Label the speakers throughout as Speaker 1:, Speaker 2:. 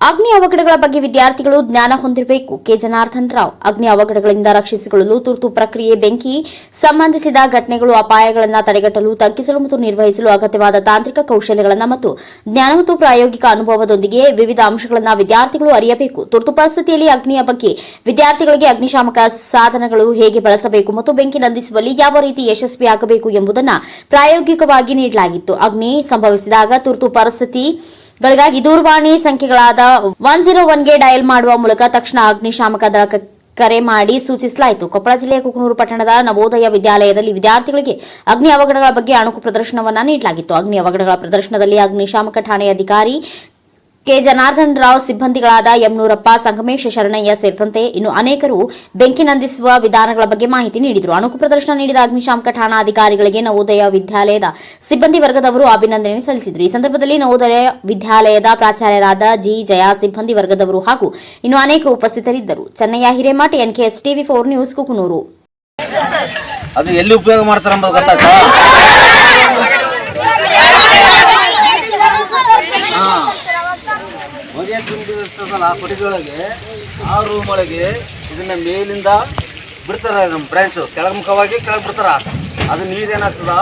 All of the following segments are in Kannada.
Speaker 1: ಅಗ್ನಿ ಅವಘಡಗಳ ಬಗ್ಗೆ ವಿದ್ಯಾರ್ಥಿಗಳು ಜ್ಞಾನ ಹೊಂದಿರಬೇಕು. ಕೆ. ಜನಾರ್ದನ್ ರಾವ್, ಅಗ್ನಿ ಅವಘಡಗಳಿಂದ ರಕ್ಷಿಸಿಕೊಳ್ಳಲು ತುರ್ತು ಪ್ರಕ್ರಿಯೆ ಬೆಂಕಿ, ಸಂಬಂಧಿಸಿದ ಘಟನೆಗಳು, ಅಪಾಯಗಳನ್ನು ತಡೆಗಟ್ಟಲು, ತಗ್ಗಿಸಲು ಮತ್ತು ನಿರ್ವಹಿಸಲು ಅಗತ್ಯವಾದ ತಾಂತ್ರಿಕ ಕೌಶಲ್ಯಗಳನ್ನು ಮತ್ತು ಜ್ಞಾನ ಮತ್ತು ಪ್ರಾಯೋಗಿಕ ಅನುಭವದೊಂದಿಗೆ ವಿವಿಧ ಅಂಶಗಳನ್ನು ವಿದ್ಯಾರ್ಥಿಗಳು ಅರಿಯಬೇಕು. ತುರ್ತು ಪರಿಸ್ಥಿತಿಯಲ್ಲಿ ಅಗ್ನಿಯ ಬಗ್ಗೆ ವಿದ್ಯಾರ್ಥಿಗಳಿಗೆ ಅಗ್ನಿಶಾಮಕ ಸಾಧನಗಳು ಹೇಗೆ ಬಳಸಬೇಕು ಮತ್ತು ಬೆಂಕಿ ನಂದಿಸುವಲ್ಲಿ ಯಾವ ರೀತಿ ಯಶಸ್ವಿಯಾಗಬೇಕು ಎಂಬುದನ್ನು ಪ್ರಾಯೋಗಿಕವಾಗಿ ನೀಡಲಾಗಿತ್ತು. ಅಗ್ನಿ ಸಂಭವಿಸಿದಾಗ ತುರ್ತು ಪರಿಸ್ಥಿತಿ ಗಳಿಗಾಗಿ ದೂರವಾಣಿ ಸಂಖ್ಯೆಗಳಾದ ಒನ್ ಜೀರೋ ಒನ್ಗೆ ಡಯಲ್ ಮಾಡುವ ಮೂಲಕ ತಕ್ಷಣ ಅಗ್ನಿಶಾಮಕ ದಳ ಕರೆ ಮಾಡಿ ಸೂಚಿಸಲಾಯಿತು. ಕೊಪ್ಪಳ ಜಿಲ್ಲೆಯ ಕುಕನೂರು ಪಟ್ಟಣದ ನವೋದಯ ವಿದ್ಯಾಲಯದಲ್ಲಿ ವಿದ್ಯಾರ್ಥಿಗಳಿಗೆ ಅಗ್ನಿ ಅವಘಡಗಳ ಬಗ್ಗೆ ಅಣುಕು ಪ್ರದರ್ಶನವನ್ನ ನೀಡಲಾಗಿತ್ತು. ಅಗ್ನಿ ಅವಘಡಗಳ ಪ್ರದರ್ಶನದಲ್ಲಿ ಅಗ್ನಿಶಾಮಕ ಠಾಣೆಯ ಅಧಿಕಾರಿ ಕೆ. ಜನಾರ್ದನ್ ರಾವ್ ಸಿಬ್ಬಂದಿಗಳಾದ ಯಮನೂರಪ್ಪ ಸಂಗಮೇಶ ಶರಣಯ್ಯ ಸೇರಿದಂತೆ ಇನ್ನು ಅನೇಕರು ಬೆಂಕಿ ನಂದಿಸುವ ವಿಧಾನಗಳ ಬಗ್ಗೆ ಮಾಹಿತಿ ನೀಡಿದರು. ಅಣುಕು ಪ್ರದರ್ಶನ ನೀಡಿದ ಅಗ್ನಿಶಾಮಕ ಠಾಣಾಧಿಕಾರಿಗಳಿಗೆ ನವೋದಯ ವಿದ್ಯಾಲಯದ ಸಿಬ್ಬಂದಿ ವರ್ಗದವರು ಅಭಿನಂದನೆ ಸಲ್ಲಿಸಿದರು. ಈ ಸಂದರ್ಭದಲ್ಲಿ ನವೋದಯ ವಿದ್ಯಾಲಯದ ಪ್ರಾಚಾರ್ಯರಾದ ಜಿ. ಜಯ ಸಿಬ್ಬಂದಿ ವರ್ಗದವರು ಹಾಗೂ ಇನ್ನು ಅನೇಕರು ಉಪಸ್ಥಿತರಿದ್ದರು. Chennayya Hiremath NKS TV four news, Kukanur.
Speaker 2: ಅದು ಎಲ್ಲಿ ಉಪಯೋಗ ಮಾಡ್ತಾರೆ ತುಂಬಿರ್ತದಲ್ಲ ಆ ಕೊಟ್ಟಿಗೆಯೊಳಗೆ ಆ ರೂಮ್ ಒಳಗೆ ಇದನ್ನ ಮೇಲಿಂದ ಬಿಡ್ತಾರೆ ನಮ್ಮ ಬ್ರ್ಯಾಂಚು ಕೆಳಮುಖವಾಗಿ ಕೆಳಗೆ ಬಿಡ್ತಾರ. ಅದು ನೀರೇನಾಗ್ತದ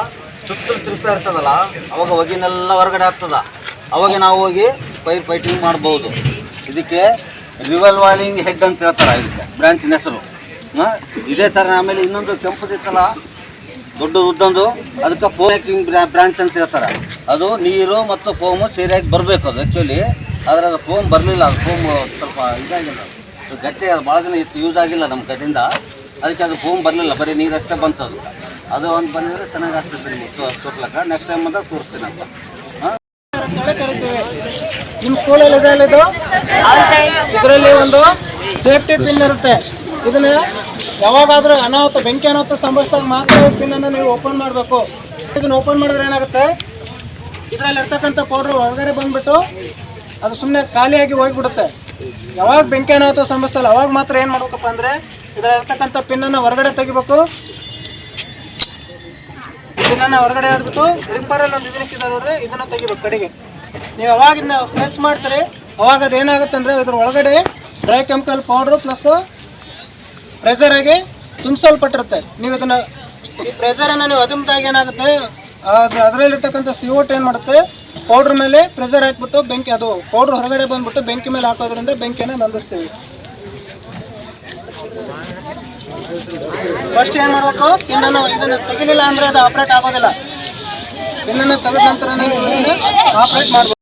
Speaker 2: ಸುತ್ತಲೂ ತಿರುಗ್ತಾ ಇರ್ತದಲ್ಲ, ಅವಾಗ ಹೊಗೆನೆಲ್ಲ ಹೊರಗಡೆ ಆಗ್ತದ. ಅವಾಗ ನಾವು ಹೋಗಿ ಫೈರ್ ಫೈಟಿಂಗ್ ಮಾಡ್ಬೋದು. ಇದಕ್ಕೆ ರಿವಲ್ ವಾಲಿಂಗ್ ಹೆಡ್ ಅಂತ ಹೇಳ್ತಾರೆ ಇದಕ್ಕೆ ಬ್ರಾಂಚಿನ ಹೆಸರು. ಇದೇ ಥರ ಆಮೇಲೆ ಇನ್ನೊಂದು ಕೆಂಪದಿತ್ತಲ್ಲ ದೊಡ್ಡ ಉದ್ದೊಂದು, ಅದಕ್ಕೆ ಫೋಮ್ ಬ್ರ್ಯಾಂಚ್ ಅಂತ ಹೇಳ್ತಾರೆ. ಅದು ನೀರು ಮತ್ತು ಫೋಮು ಸೇರಿಯಾಗಿ ಬರಬೇಕು ಅದು ಆ್ಯಕ್ಚುಲಿ ಆದರೆ ಅದು ಫೋಮ್ ಬರಲಿಲ್ಲ, ಅದು ಫೋಮ್ ಸ್ವಲ್ಪ ಇದಾಗಿಲ್ಲ. ಗಟ್ಟಿ ಅದು ಭಾಳ ದಿನ ಇತ್ತು ಯೂಸ್ ಆಗಿಲ್ಲ ನಮ್ಮ ಕಡೆಯಿಂದ. ಅದಕ್ಕೆ ಅದು ಫೋಮ್ ಬರಲಿಲ್ಲ, ಬರೀ ನೀರಷ್ಟೇ ಬಂತು ಅದು ಅದು ಒಂದು ಬಂದಿದ್ರೆ ಚೆನ್ನಾಗಿ ಆಗ್ತದೆ ನಿಮಗೆ ತೋರ್ಲಕ್ಕ. ನೆಕ್ಸ್ಟ್ ಟೈಮ್ ಬಂದಾಗ ತೋರಿಸ್ತೀನಪ್ಪ
Speaker 3: ಅಂತ ನಿಮ್ಮ ಸ್ಕೂಲಲ್ಲಿ ಇದೆ ಇದರಲ್ಲಿ ಒಂದು ಸೇಫ್ಟಿ ಪಿನ್ ಇರುತ್ತೆ. ಇದನ್ನ ಯಾವಾಗಾದರೂ ಅನಾಹುತ, ಬೆಂಕಿ ಅನಾಹುತ ಸಂಭವಿಸಿದಾಗ ಮಾತ್ರ ಈ ಪಿನ್ ಅನ್ನು ನೀವು ಓಪನ್ ಮಾಡಬೇಕು. ಇದನ್ನ ಓಪನ್ ಮಾಡಿದ್ರೆ ಏನಾಗುತ್ತೆ? ಇದರಲ್ಲಿ ಇರ್ತಕ್ಕಂಥ ಪೌಡ್ರ್ ಹೊರಗಡೆ ಬಂದ್ಬಿಟ್ಟು ಅದು ಸುಮ್ಮನೆ ಖಾಲಿಯಾಗಿ ಹೋಗಿಬಿಡುತ್ತೆ. ಯಾವಾಗ ಬೆಂಕಿ ಅನಾಹುತ ಸಂಭವಿಸ್ತಲ್ಲ ಅವಾಗ ಮಾತ್ರ ಏನು ಮಾಡ್ಬೇಕಪ್ಪ ಅಂದರೆ ಇದರಲ್ಲಿರ್ತಕ್ಕಂಥ ಪಿನ್ನನ್ನು ಹೊರಗಡೆ ತೆಗಿಬೇಕು. ಇದನ್ನ ಹೊರಗಡೆ ಎಳೆದ್ಬಿಟ್ಟು ರಿಪ್ಪರಲ್ಲಿ ಒಂದು ಇದಕ್ಕಿದೆ ನೋಡ್ರಿ, ಇದನ್ನ ತೆಗಿಬೇಕು ಕಡೆಗೆ. ನೀವು ಯಾವಾಗ ಇದನ್ನ ಪ್ರೆಸ್ ಮಾಡ್ತೀರಿ, ಅವಾಗ ಅದು ಏನಾಗುತ್ತೆ ಅಂದರೆ ಇದ್ರ ಒಳಗಡೆ ಡ್ರೈ ಕೆಮಿಕಲ್ ಪೌಡ್ರು ಪ್ಲಸ್ ಪ್ರೆಸರಾಗಿ ತುಂಬಿಸಲ್ಪಟ್ಟಿರುತ್ತೆ. ನೀವು ಇದನ್ನ ಈ ಪ್ರೆಸರನ್ನು ನೀವು ಅದುಮ್ದಾಗ ಏನಾಗುತ್ತೆ ಅದ್ರ ಅದರಲ್ಲಿರ್ತಕ್ಕಂಥ ಸಿ ಓಟ್ ಏನು ಮಾಡುತ್ತೆ? ಪೌಡ್ರ್ ಮೇಲೆ ಪ್ರೆಸರ್ ಹಾಕ್ಬಿಟ್ಟು ಬೆಂಕಿ, ಅದು ಪೌಡ್ರ್ ಹೊರಗಡೆ ಬಂದ್ಬಿಟ್ಟು ಬೆಂಕಿ ಮೇಲೆ ಹಾಕೋದ್ರಿಂದ ಬೆಂಕಿಯನ್ನು ನಂದಿಸ್ತೀವಿ. ಫಸ್ಟ್ ಏನು ಮಾಡಬೇಕು? ಪಿನ್ನನ್ನು ಇದನ್ನು ತೆಗಿಲಿಲ್ಲ ಅಂದರೆ ಅದು ಆಪ್ರೇಟ್ ಆಗೋದಿಲ್ಲ. ಪಿನ್ನನ್ನು ತೆಗೆದ ನಂತರ ನೀವು ಇದನ್ನು ಆಪ್ರೇಟ್ ಮಾಡ್ಬೇಕು.